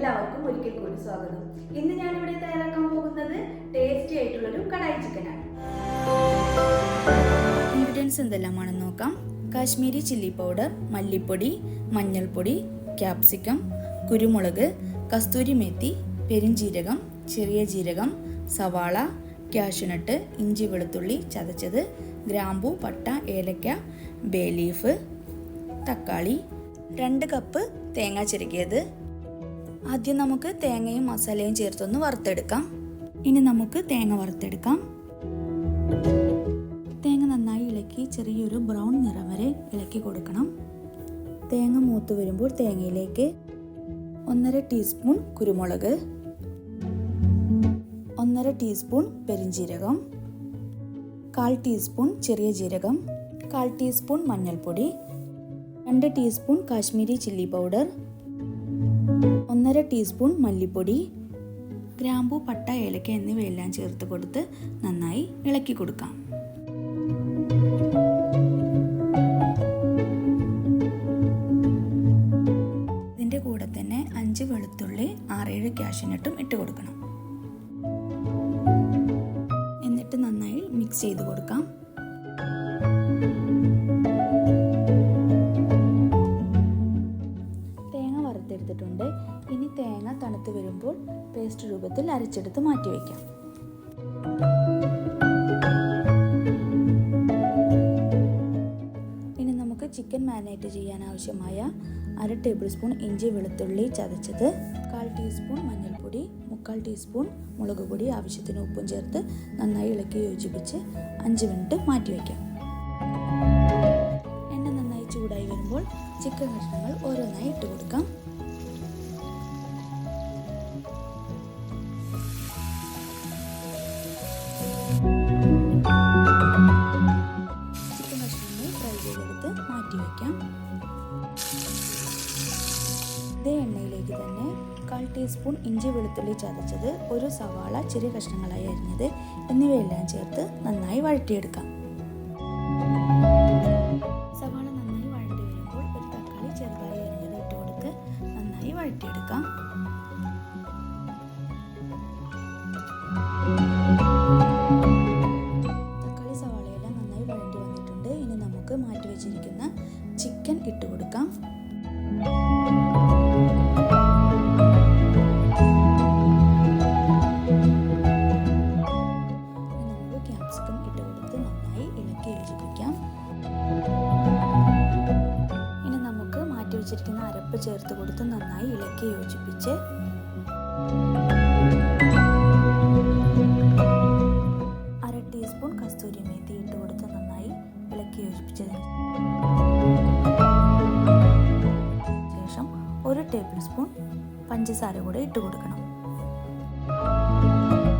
എല്ലാവർക്കും ഒരിക്കൽ കൂടി സ്വാഗതം. ഇന്ന് ഞാൻ ഇവിടെ തയ്യാറാക്കാൻ പോകുന്നത് ടേസ്റ്റി ആയിട്ടുള്ളൊരു കടായി ചിക്കനാണ് ഇൻഗ്രീഡിയൻസ് എന്തെല്ലാമാണെന്ന് നോക്കാം. കാശ്മീരി ചില്ലി പൗഡർ മല്ലിപ്പൊടി മഞ്ഞൾപ്പൊടി ക്യാപ്സിക്കം കുരുമുളക് കസ്തൂരി മേത്തി പെരിഞ്ചീരകം ചെറിയ ജീരകം സവാള ക്യാഷ്നട്ട് ഇഞ്ചി വെളുത്തുള്ളി ചതച്ചത് ഗ്രാമ്പു പട്ട ഏലക്ക ബേ ലീഫ് തക്കാളി രണ്ട് കപ്പ് തേങ്ങ ചിരകിയത് ആദ്യം നമുക്ക് തേങ്ങയും മസാലയും ചേർത്തൊന്ന് വറുത്തെടുക്കാം. ഇനി നമുക്ക് തേങ്ങ വറുത്തെടുക്കാം. തേങ്ങ നന്നായി ഇളക്കി ചെറിയൊരു ബ്രൗൺ നിറം വരെ ഇളക്കി കൊടുക്കണം. തേങ്ങ മൂത്ത് വരുമ്പോൾ തേങ്ങയിലേക്ക് ഒന്നര ടീസ്പൂൺ കുരുമുളക് ഒന്നര ടീസ്പൂൺ പെരിഞ്ജീരകം കാൽ ടീസ്പൂൺ ചെറിയ ജീരകം കാൽ ടീസ്പൂൺ മഞ്ഞൾപ്പൊടി രണ്ട് ടീസ്പൂൺ കാശ്മീരി ചില്ലി പൗഡർ ഒന്നര ടീസ്പൂൺ മല്ലിപ്പൊടി ഗ്രാമ്പു പട്ട ഏലക്ക എന്നിവയെല്ലാം ചേർത്ത് കൊടുത്ത് നന്നായി ഇളക്കി കൊടുക്കാം. ഇതിന്റെ കൂടെ തന്നെ അഞ്ച് വെളുത്തുള്ളി ആറേഴ് ക്യാഷിനിട്ടും ഇട്ട് കൊടുക്കണം. എന്നിട്ട് നന്നായി മിക്സ് ചെയ്ത് കൊടുക്കാം. പേസ്റ്റ് രൂപത്തിൽ അരച്ചെടുത്ത് മാറ്റി വയ്ക്കാം. ഇനി നമുക്ക് ചിക്കൻ മാരിനേറ്റ് ചെയ്യാൻ ആവശ്യമായ അര ടേബിൾ സ്പൂൺ ഇഞ്ചി വെളുത്തുള്ളി ചതച്ചത് കാൽ ടീസ്പൂൺ മഞ്ഞൾപ്പൊടി മുക്കാൽ ടീസ്പൂൺ മുളക് പൊടി ആവശ്യത്തിന് ഉപ്പും ചേർത്ത് നന്നായി ഇളക്കി യോജിപ്പിച്ച് അഞ്ച് മിനിറ്റ് മാറ്റി വയ്ക്കാം. എണ്ണ നന്നായി ചൂടായി വരുമ്പോൾ ചിക്കൻ കഷ്ണങ്ങൾ ഓരോന്നായി ഇട്ട് കൊടുക്കാം. മാറ്റി ടീസ്പൂൺ ഇഞ്ചി വെളുത്തുള്ളി ചതച്ചത് ഒരു സവാള ചെറിയ കഷ്ണങ്ങളായി അരിഞ്ഞത് എന്നിവയെല്ലാം ചേർത്ത് നന്നായി വഴറ്റിയെടുക്കാം. സവാള നന്നായി വഴണ്ടി വരുമ്പോൾ ഒരു തക്കാളി ചെറുതായി അരിഞ്ഞത് ഇട്ട് കൊടുത്ത് നന്നായി വഴറ്റിയെടുക്കാം. ഇട്ട് കൊടുക്കാം ഇട്ട് നന്നായി യോജിപ്പിക്കാം ഇനി നമുക്ക് മാറ്റി വെച്ചിരിക്കുന്ന അരപ്പ് ചേർത്ത് കൊടുത്ത് നന്നായി ഇളക്കി യോജിപ്പിച്ച് അര ടീസ്പൂൺ കസ്തൂരി മേത്തി ഇട്ട് കൊടുത്ത് നന്നായി ഇളക്കി യോജിപ്പിച്ചതിന് ഒരു സ്പൂൺ പഞ്ചസാര കൂടെ ഇട്ട് കൊടുക്കണം.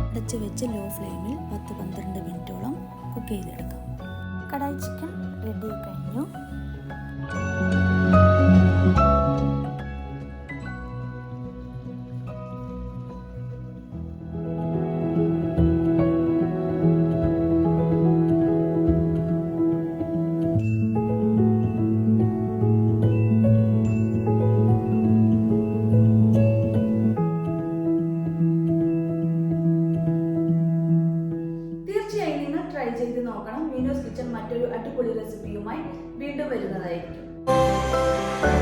അടച്ച് വെച്ച് ലോ ഫ്ലെയിമിൽ പത്ത് പന്ത്രണ്ട് മിനിറ്റോളം കുക്ക് ചെയ്തെടുക്കാം. കടായി ചിക്കൻ റെഡി കഴിഞ്ഞു. വീഡിയോയുമായി വീണ്ടും വരുന്നതായിരിക്കും.